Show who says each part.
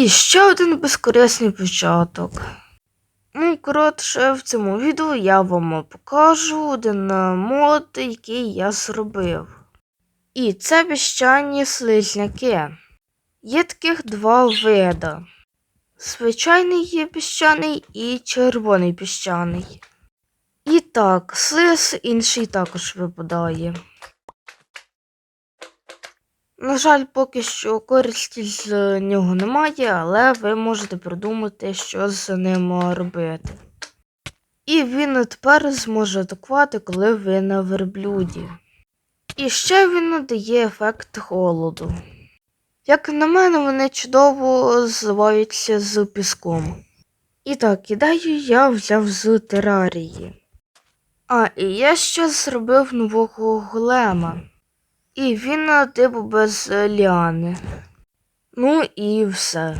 Speaker 1: І ще один безкорисний початок. Ну, коротше, в цьому відео я вам покажу один мод, який я зробив. І це піщані слизняки. Є таких два вида. Звичайний є піщаний і червоний піщаний. І так, слиз інший також випадає. На жаль, поки що користі з нього немає, але ви можете придумати, що з ним робити. І він тепер зможе атакувати, коли ви на верблюді. І ще він надає ефект холоду. Як на мене, вони чудово зливаються з піском. І так, ідею я взяв з терарії. А, і я ще зробив нового голема. І він типу без е, ліани. Ну і все.